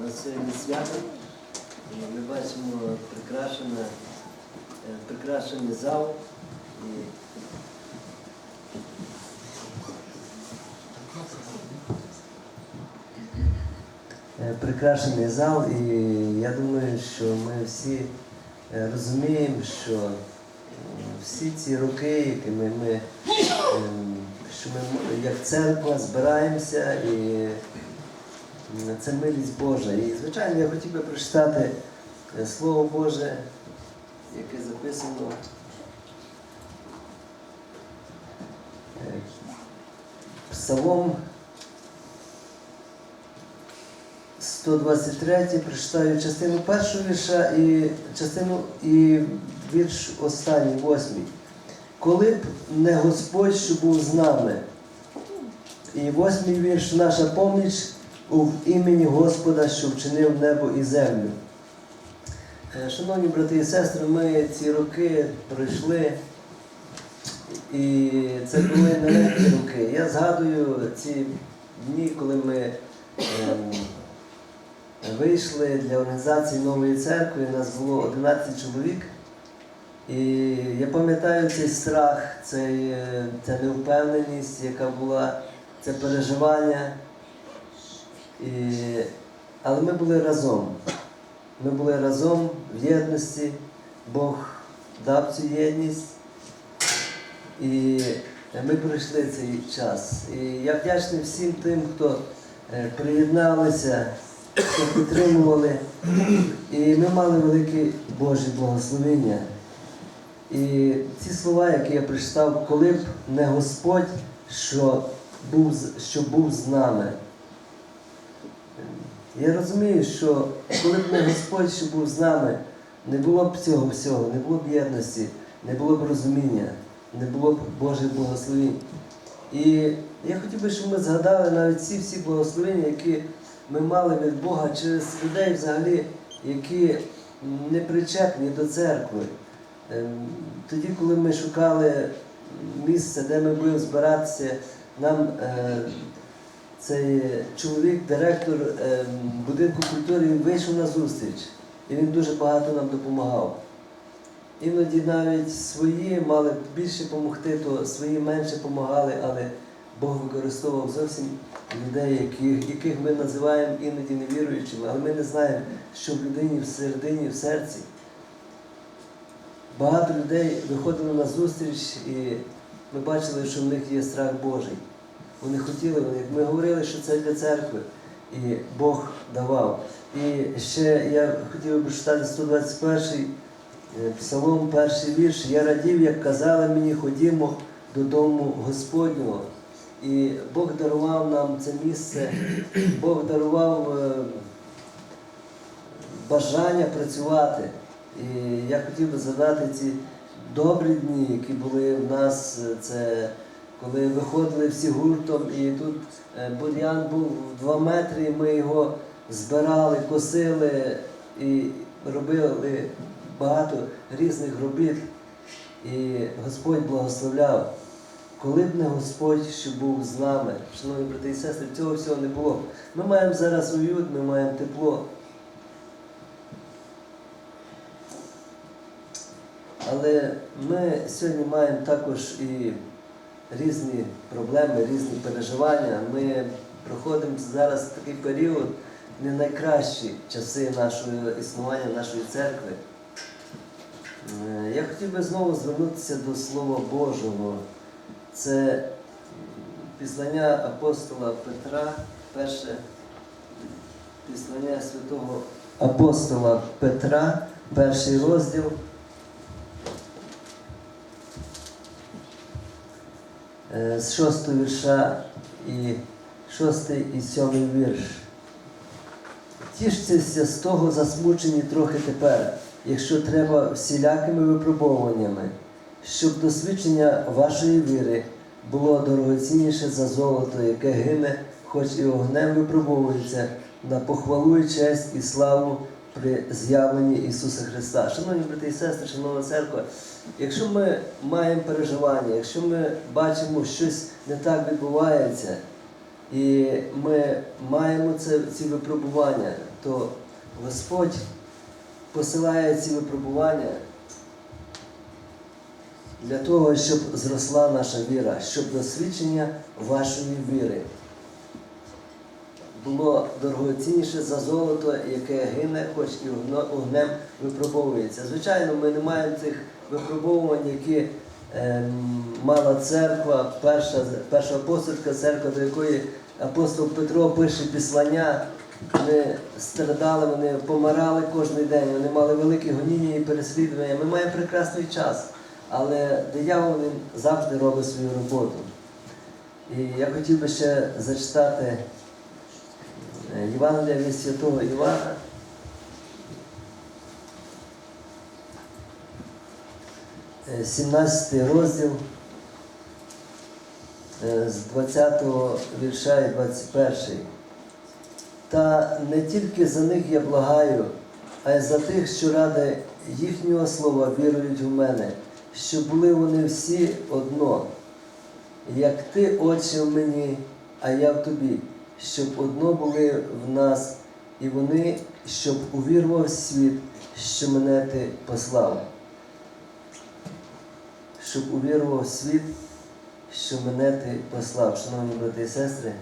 У нас сьогодні свято. Ми бачимо прикрашене, е, прикрашений зал. І Е, прикрашений зал, і я думаю, що ми всі е, розуміємо, що всі ці роки, які ми, ми, ем, що ми як церква збираємося, і це милість Божа. І, звичайно, я хотів би прочитати е, Слово Боже, яке записано. е, Псалом 123 прочитаю частину першого вірша і частину і вірш останній, восьмий. Коли б не Господь, що був з нами. І восьмий вірш наша поміч у імені Господа, що вчинив небо і землю. Е, Шановні брати і сестри, ми ці роки пройшли, і це були нелегкі роки. Я згадую ці дні, коли ми ем, вийшли для організації нової церкви, нас було 11 чоловік. І я пам'ятаю цей страх, цей, е, ця невпевненість, яка була, це переживання. Але ми були разом. Ми були разом в єдності, Бог дав цю єдність. І ми пройшли цей час. І я вдячний всім тим, хто е, приєдналися, хто підтримували. І ми мали велике Боже благословення. І ці слова, які я прочитав, коли б не Господь, що був, що був з нами. Я розумію, що коли б не Господь, що був з нами, не було б цього всього, не було б єдності, не було б розуміння, не було б Божих благословень. І я хотів би, щоб ми згадали навіть ці всі благословення, які ми мали від Бога через людей взагалі, які не причетні до церкви. Ем, Тоді, коли ми шукали місце, де ми будемо збиратися, нам е, цей чоловік, директор ем, будинку культури, він вийшов на зустріч і він дуже багато нам допомагав. Іноді навіть свої мали більше допомогти, то свої менше допомагали, але Бог використовував зовсім людей, яких, яких ми називаємо іноді невіруючими, але ми не знаємо, що в людині всередині, в серці. Багато людей виходили на зустріч і ми бачили, що в них є страх Божий. Вони хотіли, вони, ми говорили, що це для церкви, і Бог давав. І ще я хотів би прочитати 121 е, псалом, перший вірш. Я радів, як казали мені, ходімо додому Господнього. І Бог дарував нам це місце, Бог дарував е, бажання працювати. І я хотів би згадати ці добрі дні, які були в нас. е, Це коли виходили всі гуртом, і тут е, бур'ян був в 2 метри, і ми його збирали, косили і робили багато різних робіт. І Господь благословляв. Коли б не Господь, що був з нами, шановні брати і сестри, цього всього не було. Ми маємо зараз уют, ми маємо тепло. Але ми сьогодні маємо також і різні проблеми, різні переживання. Ми проходимо зараз такий період, не найкращі часи нашого існування, нашої церкви. Е, Я хотів би знову звернутися до Слова Божого. Це м, післання апостола Петра, перше післання святого апостола Петра, перший розділ. З шостого вірша і шостий і сьомий вірш. Тішцеся з того засмучені трохи тепер, якщо треба всілякими випробовуваннями, щоб досвідчення вашої віри було дорогоцінніше за золото, яке гине, хоч і огнем випробовується на похвалу і честь і славу при з'явленні Ісуса Христа. Шановні брати і сестри, шановна церква, якщо ми маємо переживання, якщо ми бачимо, щось не так відбувається, і ми маємо це, ці випробування, то Господь посилає ці випробування для того, щоб зросла наша віра, щоб досвідчення вашої віри було дорогоцінніше за золото, яке гине, хоч і огно- огнем випробовується. Звичайно, ми не маємо цих випробовувань, які ем, мала церква, перша, перша апостольська церква, до якої апостол Петро пише післання. Вони страдали, вони помирали кожен день, вони мали великі гоніння і переслідування. Ми маємо прекрасний час, але диявол він завжди робить свою роботу. І я хотів би ще зачитати е, Євангелія від Святого Івана. 17 розділ е, з 20 вірша і 21. Та не тільки за них я благаю, а й за тих, що ради їхнього слова вірують в мене, щоб були вони всі одно, як ти, Отче, в мені, а я в тобі, щоб одно були в нас, і вони, щоб увірував світ, що мене ти послав. Щоб увірував світ, що мене ти послав, шановні брати і сестри.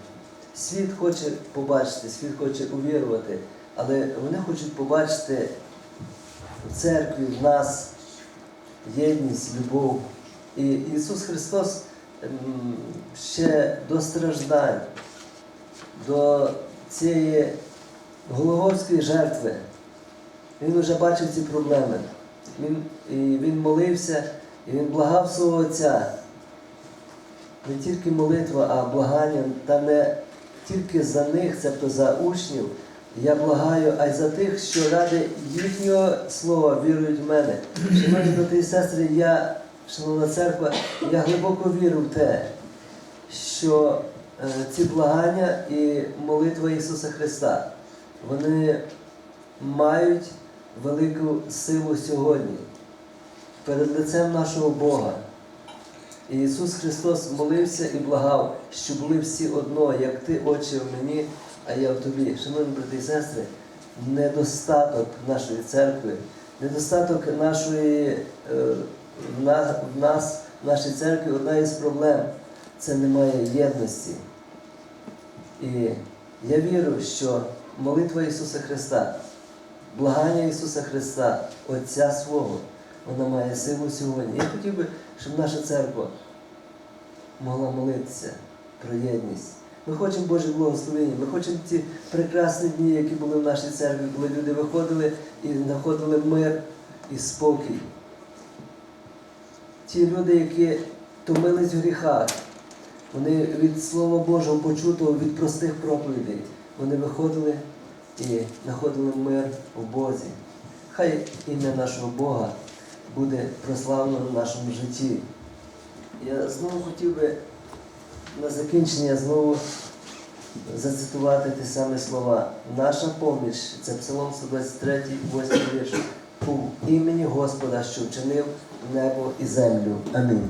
Світ хоче побачити, світ хоче увірувати, але вони хочуть побачити в церкві, в нас єдність, любов. І Ісус Христос ем, ще до страждань, до цієї Голговської жертви, Він вже бачив ці проблеми. Він, і він молився, і він благав свого Отця. Не тільки молитва, а благання, та не тільки за них, тобто за учнів. Я благаю, а й за тих, що ради їхнього слова вірують в мене. Шановні брати і сестри, я, шановна церква, я глибоко вірю в те, що е, ці благання і молитва Ісуса Христа, вони мають велику силу сьогодні перед лицем нашого Бога. І Ісус Христос молився і благав, що були всі одно, як ти, Отче, в мені, а я в тобі. Шановні брати і сестри, недостаток нашої церкви, недостаток нашої, е, в нас, в нашій церкві, одна із проблем це немає єдності. І я вірю, що молитва Ісуса Христа, благання Ісуса Христа, Отця свого, вона має силу сьогодні. Я хотів би, щоб наша церква могла молитися про єдність. Ми хочемо Боже благословення, ми хочемо ті прекрасні дні, які були в нашій церкві, коли люди виходили і знаходили мир і спокій. Ті люди, які томились в гріхах, вони від Слова Божого почутого, від простих проповідей, вони виходили і знаходили мир в Бозі. Хай ім'я нашого Бога буде прославлено в нашому житті. Я знову хотів би на закінчення знову зацитувати ті самі слова. Наша поміч це Псалом 123, 8 вірш. У імені Господа, що вчинив небо і землю. Амінь.